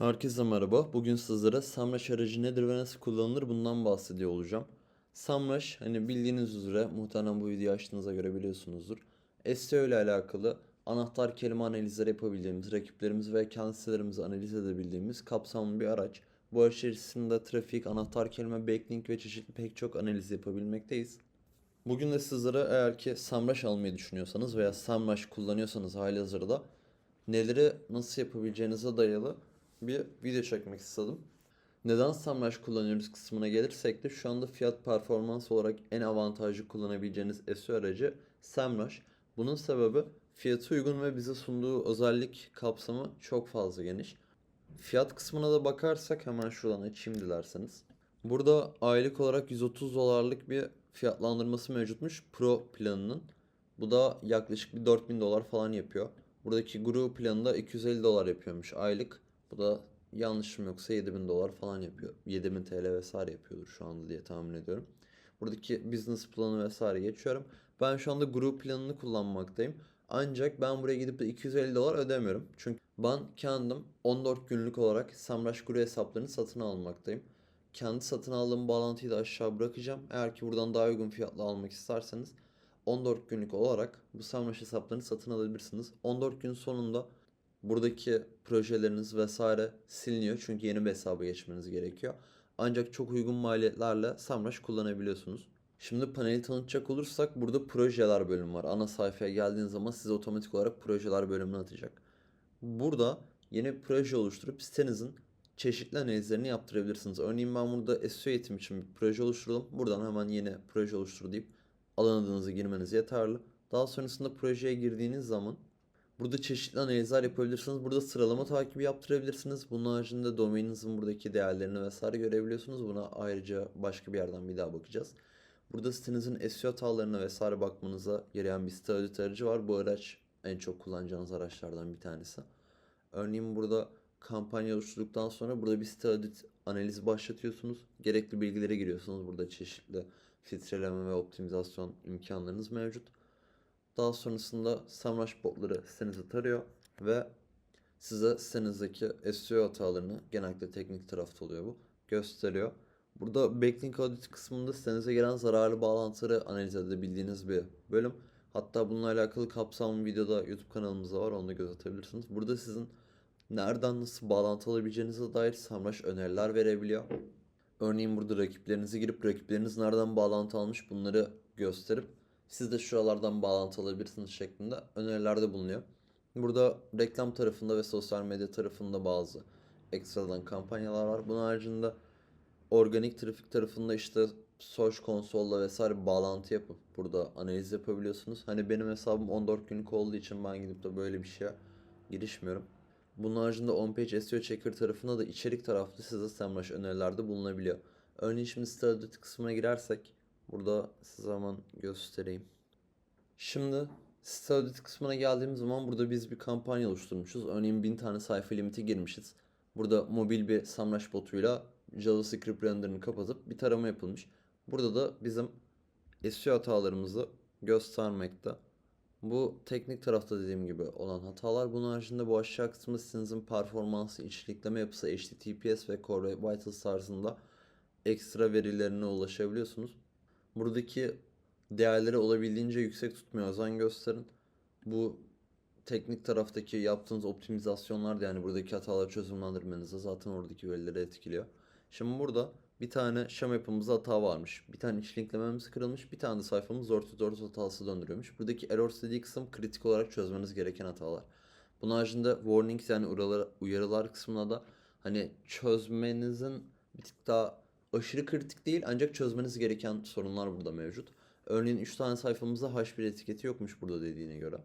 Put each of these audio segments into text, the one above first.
Herkese merhaba. Bugün sizlere Samrush aracı nedir ve nasıl kullanılır bundan bahsediyor olacağım. Samrush hani bildiğiniz üzere muhtemelen bu videoyu açtığınıza göre biliyorsunuzdur. SEO ile alakalı anahtar kelime analizleri yapabildiğimiz, rakiplerimizi ve kendi sitelerimizi analiz edebildiğimiz kapsamlı bir araç. Bu araç içerisinde trafik, anahtar kelime, backlink ve çeşitli pek çok analiz yapabilmekteyiz. Bugün de sizlere eğer ki Samrush almayı düşünüyorsanız veya Samrush kullanıyorsanız halihazırda neleri nasıl yapabileceğinize dayalı bir video çekmek istedim. Neden Samrush kullanıyoruz kısmına gelirsek de şu anda fiyat performans olarak en avantajlı kullanabileceğiniz SEO aracı Samrush. Bunun sebebi fiyatı uygun ve bize sunduğu özellik kapsamı çok fazla geniş. Fiyat kısmına da bakarsak hemen şuradan açayım dilerseniz. Burada aylık olarak 130 dolarlık bir fiyatlandırması mevcutmuş Pro planının. Bu da yaklaşık bir 4000 dolar falan yapıyor. Buradaki Guru planı da 250 dolar yapıyormuş aylık. Bu da yanlışım yoksa 7000 dolar falan yapıyor. 7000 TL vesaire yapıyordur şu anda diye tahmin ediyorum. Buradaki business planı vesaire geçiyorum. Ben şu anda grup planını kullanmaktayım. Ancak ben buraya gidip de 250 dolar ödemiyorum. Çünkü ben kendim 14 günlük olarak Samrush Guru hesaplarını satın almaktayım. Kendi satın aldığım bağlantıyı da aşağı bırakacağım. Eğer ki buradan daha uygun fiyatla almak isterseniz 14 günlük olarak bu Samrush hesaplarını satın alabilirsiniz. 14 gün sonunda buradaki projeleriniz vesaire siliniyor. Çünkü yeni bir hesaba geçmeniz gerekiyor. Ancak çok uygun maliyetlerle Samrush kullanabiliyorsunuz. Şimdi paneli tanıtacak olursak burada projeler bölümü var. Ana sayfaya geldiğiniz zaman size otomatik olarak projeler bölümünü atacak. Burada yeni bir proje oluşturup sitenizin çeşitli analizlerini yaptırabilirsiniz. Örneğin ben burada SEO eğitim için bir proje oluşturdum. Buradan hemen yeni proje oluştur deyip alan adınızı girmeniz yeterli. Daha sonrasında projeye girdiğiniz zaman burada çeşitli analizler yapabilirsiniz. Burada sıralama takibi yaptırabilirsiniz. Bunun haricinde domaininizin buradaki değerlerini vesaire görebiliyorsunuz. Buna ayrıca başka bir yerden bir daha bakacağız. Burada sitenizin SEO hatalarına vesaire bakmanıza yarayan bir site audit aracı var. Bu araç en çok kullanacağınız araçlardan bir tanesi. Örneğin burada kampanya oluşturduktan sonra burada bir site audit analizi başlatıyorsunuz. Gerekli bilgilere giriyorsunuz. Burada çeşitli filtreleme ve optimizasyon imkanlarınız mevcut. Daha sonrasında Samrush botları sitenizi tarıyor ve size sitenizdeki SEO hatalarını genellikle teknik tarafta oluyor bu gösteriyor. Burada backlink audit kısmında sitenize gelen zararlı bağlantıları analiz edebildiğiniz bir bölüm. Hatta bununla alakalı kapsamlı videoda YouTube kanalımızda var. Onu da göz atabilirsiniz. Burada sizin nereden nasıl bağlantı alabileceğinize dair Samrush öneriler verebiliyor. Örneğin burada rakiplerinizi girip rakipleriniz nereden bağlantı almış bunları gösterip siz de şuralardan bağlantı alabilirsiniz şeklinde önerilerde bulunuyor. Burada reklam tarafında ve sosyal medya tarafında bazı ekstradan kampanyalar var. Bunun haricinde organik trafik tarafında işte Search Console'la vesaire bağlantı yapıp burada analiz yapabiliyorsunuz. Hani benim hesabım 14 günlük olduğu için ben gidip de böyle bir şeye girişmiyorum. Bunun haricinde on-page SEO checker tarafında da içerik taraflı size SEMrush önerilerde bulunabiliyor. Örneğin şimdi audit kısmına girersek burada size hemen göstereyim. Şimdi site audit kısmına geldiğimiz zaman burada biz bir kampanya oluşturmuşuz. Örneğin 1000 tane sayfa limiti girmişiz. Burada mobil bir SEMrush botuyla JavaScript renderını kapatıp bir tarama yapılmış. Burada da bizim SEO hatalarımızı göstermekte. Bu teknik tarafta dediğim gibi olan hatalar. Bunun haricinde bu aşağı kısmında sitenizin performansı, içerikleme yapısı, HTTPS ve Core Vitals tarzında ekstra verilerine ulaşabiliyorsunuz. Buradaki değerleri olabildiğince yüksek tutmaya özen gösterin. Bu teknik taraftaki yaptığınız optimizasyonlar da yani buradaki hataları çözümlendirmenize zaten oradaki verileri etkiliyor. Şimdi burada bir tane şema yapımızda hata varmış. Bir tane iç linklememiz kırılmış. Bir tane de sayfamız 4 4 hatası döndürüyormuş. Buradaki error dediği kısım kritik olarak çözmeniz gereken hatalar. Bunun haricinde warnings yani uyarılar, uyarılar kısmına da hani çözmenizin bir tık daha aşırı kritik değil ancak çözmeniz gereken sorunlar burada mevcut. Örneğin 3 tane sayfamızda H1 etiketi yokmuş burada dediğine göre.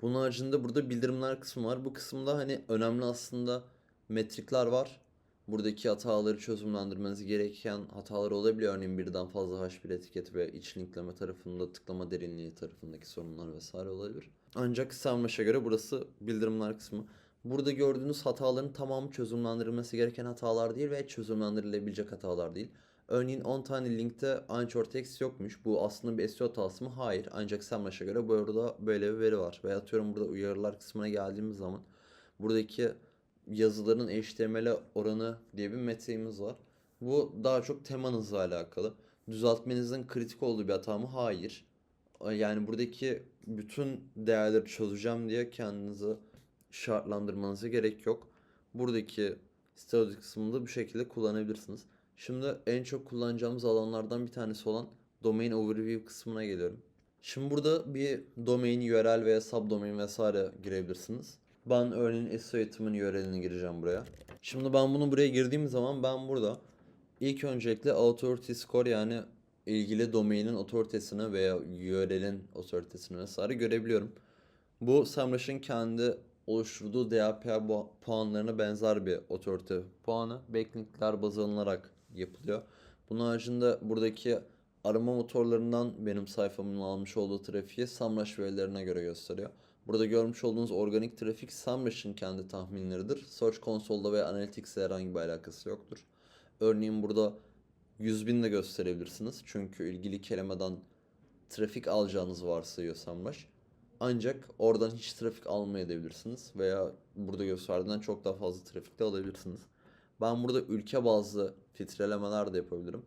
Bunun haricinde burada bildirimler kısmı var. Bu kısımda hani önemli aslında metrikler var. Buradaki hataları çözümlendirmeniz gereken hatalar olabiliyor. Örneğin birden fazla H1 etiketi ve iç linkleme tarafında tıklama derinliği tarafındaki sorunlar vesaire olabilir. Ancak Samrush'a göre burası bildirimler kısmı. Burada gördüğünüz hataların tamamı çözümlendirilmesi gereken hatalar değil ve çözümlendirilebilecek hatalar değil. Örneğin 10 tane linkte anchor text yokmuş. Bu aslında bir SEO hatası mı? Hayır. Ancak Samrush'a göre burada böyle bir veri var. Ve atıyorum burada uyarılar kısmına geldiğimiz zaman buradaki yazıların HTML'e oranı diye bir metriğimiz var. Bu daha çok temanızla alakalı. Düzeltmenizin kritik olduğu bir hata mı? Hayır. Yani buradaki bütün değerleri çözeceğim diye kendinizi şartlandırmanıza gerek yok. Buradaki study kısmını da bu şekilde kullanabilirsiniz. Şimdi en çok kullanacağımız alanlardan bir tanesi olan domain overview kısmına geliyorum. Şimdi burada bir domain URL veya subdomain vesaire girebilirsiniz. Ben örneğin SEO eğitimin URL'ini gireceğim buraya. Şimdi ben bunu buraya girdiğim zaman ben burada ilk öncelikle authority score yani ilgili domainin otoritesini veya URL'in otoritesini vesaire görebiliyorum. Bu SEMrush'ın kendi oluşturduğu DAPA bu- puanlarına benzer bir otorite puanı. Backlinkler baz alınarak yapılıyor. Bunun haricinde buradaki arama motorlarından benim sayfamın almış olduğu trafiği SEMrush verilerine göre gösteriyor. Burada görmüş olduğunuz organik trafik SEMrush'ın kendi tahminleridir. Search Console'da ve Analytics'le herhangi bir alakası yoktur. Örneğin burada 100 bin de gösterebilirsiniz. Çünkü ilgili kelimeden trafik alacağınız varsayıyor SEMrush. Ancak oradan hiç trafik almayabilirsiniz veya burada gösterdiğinden çok daha fazla trafik de alabilirsiniz. Ben burada ülke bazlı filtrelemeler de yapabilirim.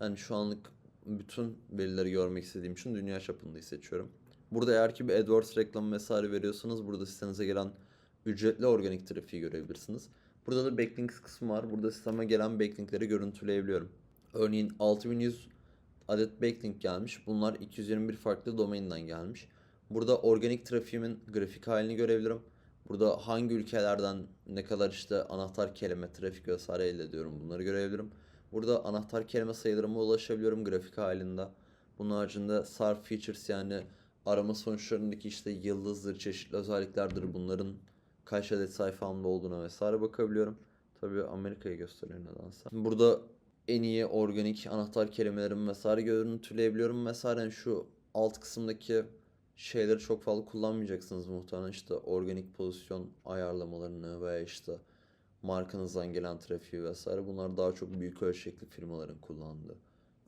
Yani şu anlık bütün verileri görmek istediğim için dünya çapında seçiyorum. Burada eğer ki bir AdWords reklamı vesaire veriyorsanız burada sitenize gelen ücretli organik trafiği görebilirsiniz. Burada da backlinks kısmı var. Burada sisteme gelen backlinkleri görüntüleyebiliyorum. Örneğin 6100 adet backlink gelmiş. Bunlar 221 farklı domainden gelmiş. Burada organik trafiğimin grafik halini görebilirim. Burada hangi ülkelerden ne kadar işte anahtar kelime, trafik vesaire elde ediyorum bunları görebilirim. Burada anahtar kelime sayılarıma ulaşabiliyorum grafik halinde. Bunun haricinde sarf features yani arama sonuçlarındaki işte yıldızdır, çeşitli özelliklerdir bunların kaç adet sayfamda olduğuna vesaire bakabiliyorum. Tabii Amerika'yı gösteriyor nedense. Burada en iyi organik anahtar kelimelerimi vesaire görüntüleyebiliyorum vesaire. Yani şu alt kısımdaki şeyleri çok fazla kullanmayacaksınız muhtemelen işte organik pozisyon ayarlamalarını veya işte markanızdan gelen trafiği vesaire bunlar daha çok büyük ölçekli firmaların kullandığı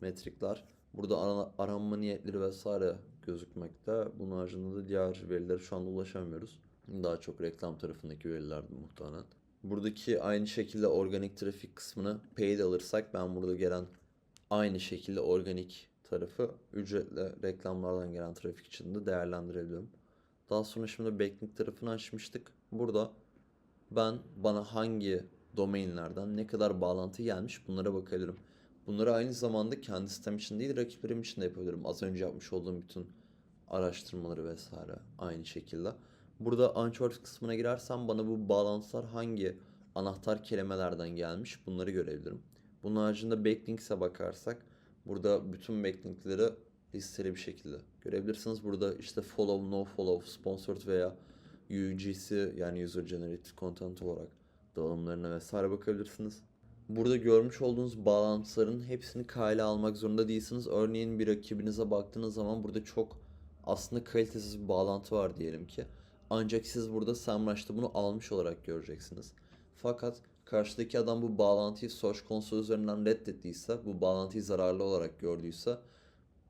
metrikler. Burada ara- aranma niyetleri vesaire gözükmekte. Bunun haricinde de diğer verilere şu anda ulaşamıyoruz. Daha çok reklam tarafındaki verilerdi muhtemelen. Buradaki aynı şekilde organik trafik kısmını paid alırsak ben burada gelen aynı şekilde organik tarafı ücretli reklamlardan gelen trafik için de değerlendirebiliyorum. Daha sonra şimdi backlink tarafını açmıştık. Burada ben bana hangi domainlerden ne kadar bağlantı gelmiş bunlara bakabilirim. Bunları aynı zamanda kendi sitem için değil rakiplerim için de yapabilirim. Az önce yapmış olduğum bütün araştırmaları vesaire aynı şekilde. Burada uncharted kısmına girersem bana bu bağlantılar hangi anahtar kelimelerden gelmiş bunları görebilirim. Bunun haricinde backlinks'e bakarsak burada bütün backlinkleri listeli bir şekilde görebilirsiniz. Burada işte follow, no follow, sponsored veya UGC yani user generated content olarak dağılımlarına vesaire bakabilirsiniz. Burada görmüş olduğunuz bağlantıların hepsini kale almak zorunda değilsiniz. Örneğin bir rakibinize baktığınız zaman burada çok aslında kalitesiz bir bağlantı var diyelim ki. Ancak siz burada SEMrush'ta bunu almış olarak göreceksiniz. Fakat karşıdaki adam bu bağlantıyı Search Console üzerinden reddettiyse, bu bağlantıyı zararlı olarak gördüyse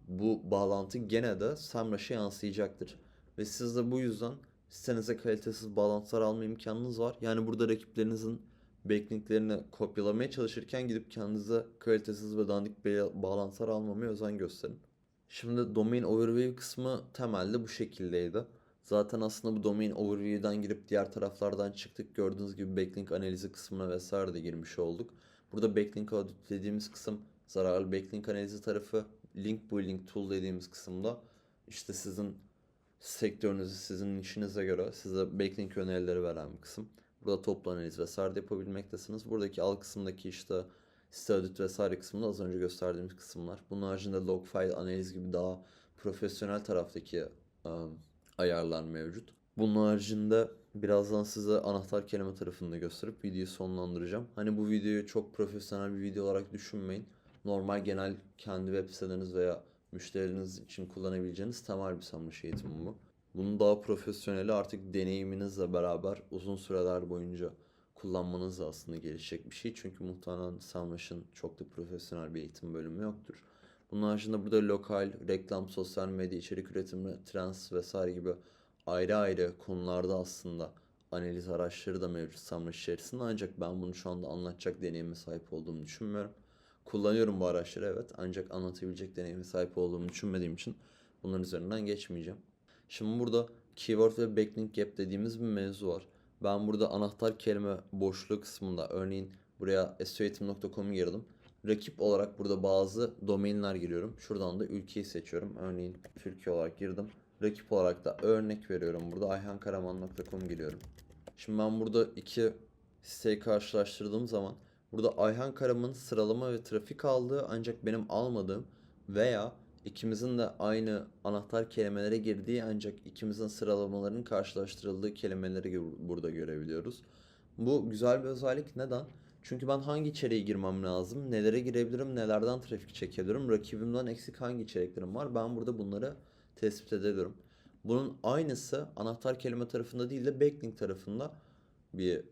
bu bağlantı gene de SEMrush'a yansıyacaktır. Ve siz de bu yüzden sitenize kalitesiz bağlantılar alma imkanınız var. Yani burada rakiplerinizin backlinklerini kopyalamaya çalışırken gidip kendinize kalitesiz ve dandik bağlantılar almamaya özen gösterin. Şimdi domain overview kısmı temelde bu şekildeydi. Zaten aslında bu domain overview'dan girip diğer taraflardan çıktık. Gördüğünüz gibi backlink analizi kısmına vesaire de girmiş olduk. Burada backlink audit dediğimiz kısım zararlı backlink analizi tarafı. Link building tool dediğimiz kısımda işte sizin sektörünüzü, sizin işinize göre size backlink önerileri veren bir kısım. Burada toplu analiz vesaire de yapabilmektesiniz. Buradaki alt kısımdaki işte site audit vesaire kısmında az önce gösterdiğimiz kısımlar. Bunun haricinde log file analiz gibi daha profesyonel taraftaki ım, ayarlar mevcut. Bunun haricinde birazdan size anahtar kelime tarafını da gösterip videoyu sonlandıracağım. Hani bu videoyu çok profesyonel bir video olarak düşünmeyin. Normal genel kendi web siteleriniz veya müşterileriniz için kullanabileceğiniz temel bir SEMrush eğitimi bu. Bunun daha profesyoneli artık deneyiminizle beraber uzun süreler boyunca kullanmanızla aslında gelişecek bir şey. Çünkü muhtemelen SEMrush'ın çok da profesyonel bir eğitim bölümü yoktur. Bunun haricinde burada lokal, reklam, sosyal medya, içerik üretimi, trends vesaire gibi ayrı ayrı konularda aslında analiz araçları da mevcut Samrush içerisinde ancak ben bunu şu anda anlatacak deneyime sahip olduğumu düşünmüyorum. Kullanıyorum bu araçları evet ancak anlatabilecek deneyime sahip olduğumu düşünmediğim için bunların üzerinden geçmeyeceğim. Şimdi burada keyword ve backlink gap dediğimiz bir mevzu var. Ben burada anahtar kelime boşluğu kısmında örneğin buraya seoeğitim.com'u girdim. Rakip olarak burada bazı domainler giriyorum. Şuradan da ülkeyi seçiyorum. Örneğin Türkiye olarak girdim. Rakip olarak da örnek veriyorum. Burada ayhankaraman.com giriyorum. Şimdi ben burada iki siteyi karşılaştırdığım zaman burada Ayhan Karaman'ın sıralama ve trafik aldığı ancak benim almadığım veya ikimizin de aynı anahtar kelimelere girdiği ancak ikimizin sıralamalarının karşılaştırıldığı kelimeleri burada görebiliyoruz. Bu güzel bir özellik. Neden? Çünkü ben hangi içeriğe girmem lazım, nelere girebilirim, nelerden trafik çekebilirim, rakibimden eksik hangi içeriklerim var ben burada bunları tespit edebilirim. Bunun aynısı anahtar kelime tarafında değil de backlink tarafında bir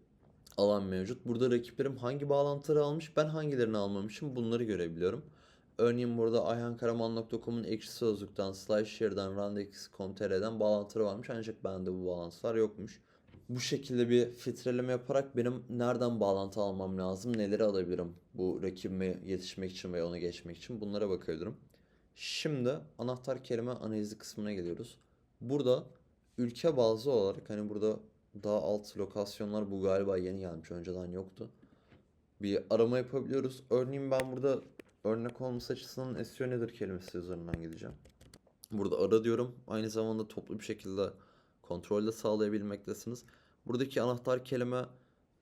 alan mevcut. Burada rakiplerim hangi bağlantıları almış, ben hangilerini almamışım bunları görebiliyorum. Örneğin burada ayhankaraman.com'un ekşi sözlükten, SlideShare'den, Randex.com.tr'den bağlantıları varmış ancak bende bu bağlantılar yokmuş. Bu şekilde bir filtreleme yaparak benim nereden bağlantı almam lazım, neleri alabilirim bu rakibime yetişmek için ve ona geçmek için bunlara bakabilirim. Şimdi anahtar kelime analizi kısmına geliyoruz. Burada ülke bazlı olarak hani burada daha alt lokasyonlar bu galiba yeni gelmiş önceden yoktu. Bir arama yapabiliyoruz. Örneğin ben burada örnek olması açısından SEO nedir kelimesi üzerinden gideceğim. Burada ara diyorum. Aynı zamanda toplu bir şekilde kontrol de sağlayabilmektesiniz. Buradaki anahtar kelime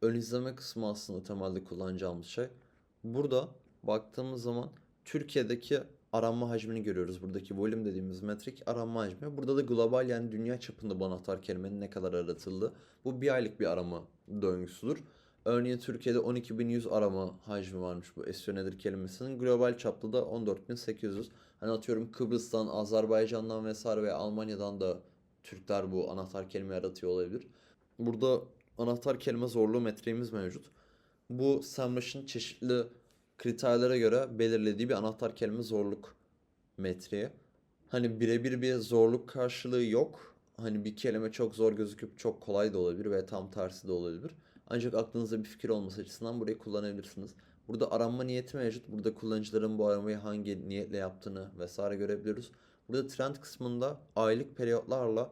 ön izleme kısmı aslında temelde kullanacağımız şey. Burada baktığımız zaman Türkiye'deki aranma hacmini görüyoruz. Buradaki volume dediğimiz metrik aranma hacmi. Burada da global yani dünya çapında bu anahtar kelimenin ne kadar aratıldığı. Bu bir aylık bir arama döngüsüdür. Örneğin Türkiye'de 12.100 arama hacmi varmış bu SEO nedir kelimesinin. Global çapta da 14.800. Hani atıyorum Kıbrıs'tan, Azerbaycan'dan vesaire ve Almanya'dan da Türkler bu anahtar kelime aratıyor olabilir. Burada anahtar kelime zorluğu metriğimiz mevcut. Bu SEMrush'ın çeşitli kriterlere göre belirlediği bir anahtar kelime zorluk metriği. Hani birebir bir zorluk karşılığı yok. Hani bir kelime çok zor gözüküp çok kolay da olabilir ve tam tersi de olabilir. Ancak aklınızda bir fikir olması açısından burayı kullanabilirsiniz. Burada aranma niyeti mevcut. Burada kullanıcıların bu aramayı hangi niyetle yaptığını vesaire görebiliyoruz. Burada trend kısmında aylık periyotlarla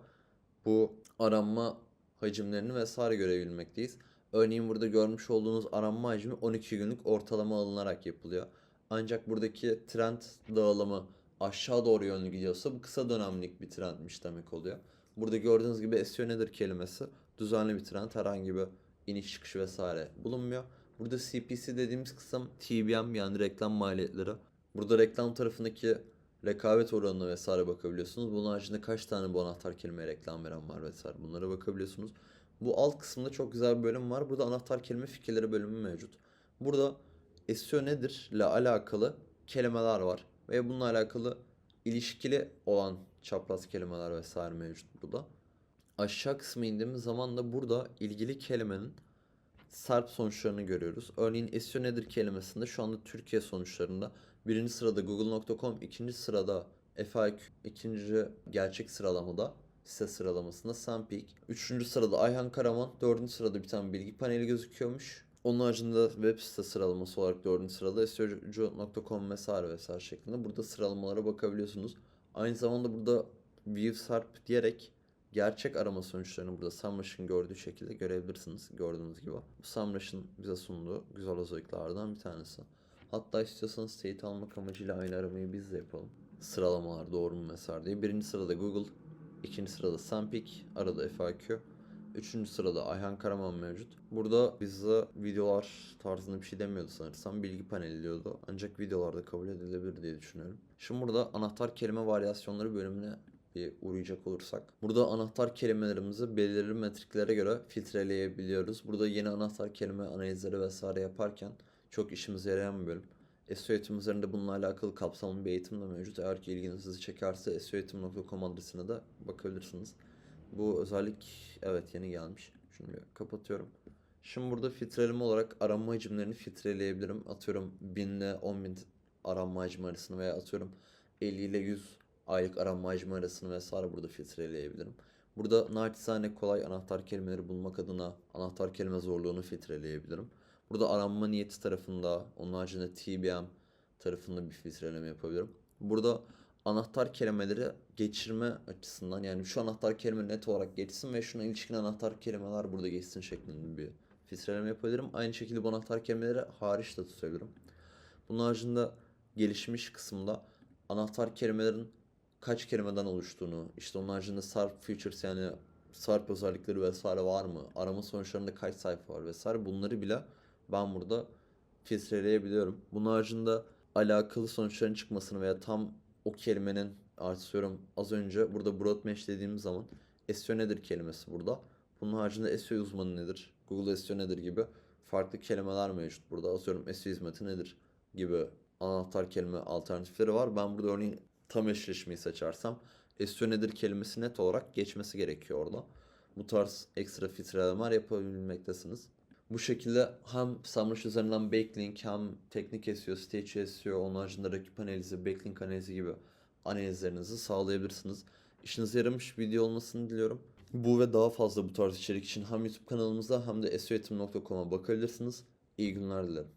bu aranma hacimlerini vesaire görebilmekteyiz. Örneğin burada görmüş olduğunuz aranma hacmi 12 günlük ortalama alınarak yapılıyor. Ancak buradaki trend dağılımı aşağı doğru yönlü gidiyorsa bu kısa dönemlik bir trendmiş demek oluyor. Burada gördüğünüz gibi SEO nedir kelimesi düzenli bir trend herhangi bir iniş çıkış vesaire bulunmuyor. Burada CPC dediğimiz kısım TBM yani reklam maliyetleri. Burada reklam tarafındaki rekabet oranına vesaire bakabiliyorsunuz. Bunun haricinde kaç tane bu anahtar kelimeye reklam veren var vesaire bunlara bakabiliyorsunuz. Bu alt kısımda çok güzel bir bölüm var. Burada anahtar kelime fikirleri bölümü mevcut. Burada SEO nedir ile alakalı kelimeler var. Ve bununla alakalı ilişkili olan çapraz kelimeler vesaire mevcut burada. Aşağı kısmı indiğimiz zaman da burada ilgili kelimenin SERP sonuçlarını görüyoruz. Örneğin SEO nedir kelimesinde şu anda Türkiye sonuçlarında birinci sırada google.com, ikinci sırada FAQ, ikinci gerçek sıralamada site sıralamasında Sunpeak, üçüncü sırada Ayhan Karaman, dördüncü sırada bir tane bilgi paneli gözüküyormuş. Onun haricinde web site sıralaması olarak dördüncü sırada SEOcu.com vesaire vesaire şeklinde burada sıralamalara bakabiliyorsunuz. Aynı zamanda burada View SERP diyerek gerçek arama sonuçlarını burada SEMrush'ın gördüğü şekilde görebilirsiniz gördüğünüz gibi. Bu SEMrush'ın bize sunduğu güzel özelliklerden bir tanesi. Hatta istiyorsanız teyit almak amacıyla aynı aramayı biz de yapalım. Sıralamalar doğru mu vesaire diye. Birinci sırada Google, ikinci sırada Sunpeak, arada FAQ, üçüncü sırada Ayhan Karaman mevcut. Burada bizde videolar tarzında bir şey demiyordu sanırsam. Bilgi paneli diyordu. Ancak videolarda kabul edilebilir diye düşünüyorum. Şimdi burada anahtar kelime varyasyonları bölümüne bir uğrayacak olursak. Burada anahtar kelimelerimizi belirli metriklere göre filtreleyebiliyoruz. Burada yeni anahtar kelime analizleri vesaire yaparken çok işimize yarayan bir bölüm. SEO eğitim üzerinde bununla alakalı kapsamlı bir eğitim de mevcut. Eğer ki ilginizi çekerse seoeğitim.com adresine de bakabilirsiniz. Bu özellik evet yeni gelmiş. Bir kapatıyorum. Şimdi burada filtreleme olarak aranma hacimlerini filtreleyebilirim. Atıyorum 1000 ile 10.000 aranma hacmi arasını veya atıyorum 50 ile 100 aylık aranma hacmi arasını vesaire burada filtreleyebilirim. Burada naçizane kolay anahtar kelimeleri bulmak adına anahtar kelime zorluğunu filtreleyebilirim. Burada aranma niyeti tarafında, onun haricinde TBM tarafında bir filtreleme yapabilirim. Burada anahtar kelimeleri geçirme açısından yani şu anahtar kelime net olarak geçsin ve şuna ilişkin anahtar kelimeler burada geçsin şeklinde bir filtreleme yapabilirim. Aynı şekilde bu anahtar kelimeleri hariç de tutabilirim. Bunun haricinde gelişmiş kısımda anahtar kelimelerin kaç kelimeden oluştuğunu, işte onun haricinde SARP features yani SARP özellikleri vesaire var mı? Arama sonuçlarında kaç sayfa var vesaire bunları bile ben burada filtreleyebiliyorum. Bunun haricinde alakalı sonuçların çıkmasını veya tam o kelimenin artıyorum az önce burada broad match dediğimiz zaman SEO nedir kelimesi burada. Bunun haricinde SEO uzmanı nedir? Google SEO nedir gibi farklı kelimeler mevcut burada. Atıyorum SEO hizmeti nedir gibi anahtar kelime alternatifleri var. Ben burada örneğin tam eşleşmeyi seçersem SEO nedir kelimesi net olarak geçmesi gerekiyor orada. Bu tarz ekstra filtrelemeler yapabilmektesiniz. Bu şekilde hem SEMrush üzerinden backlink hem teknik SEO, stage SEO, onun haricinde rakip analizi, backlink analizi gibi analizlerinizi sağlayabilirsiniz. İşinize yaramış video olmasını diliyorum. Bu ve daha fazla bu tarz içerik için hem YouTube kanalımıza hem de seoeğitim.com'a bakabilirsiniz. İyi günler dilerim.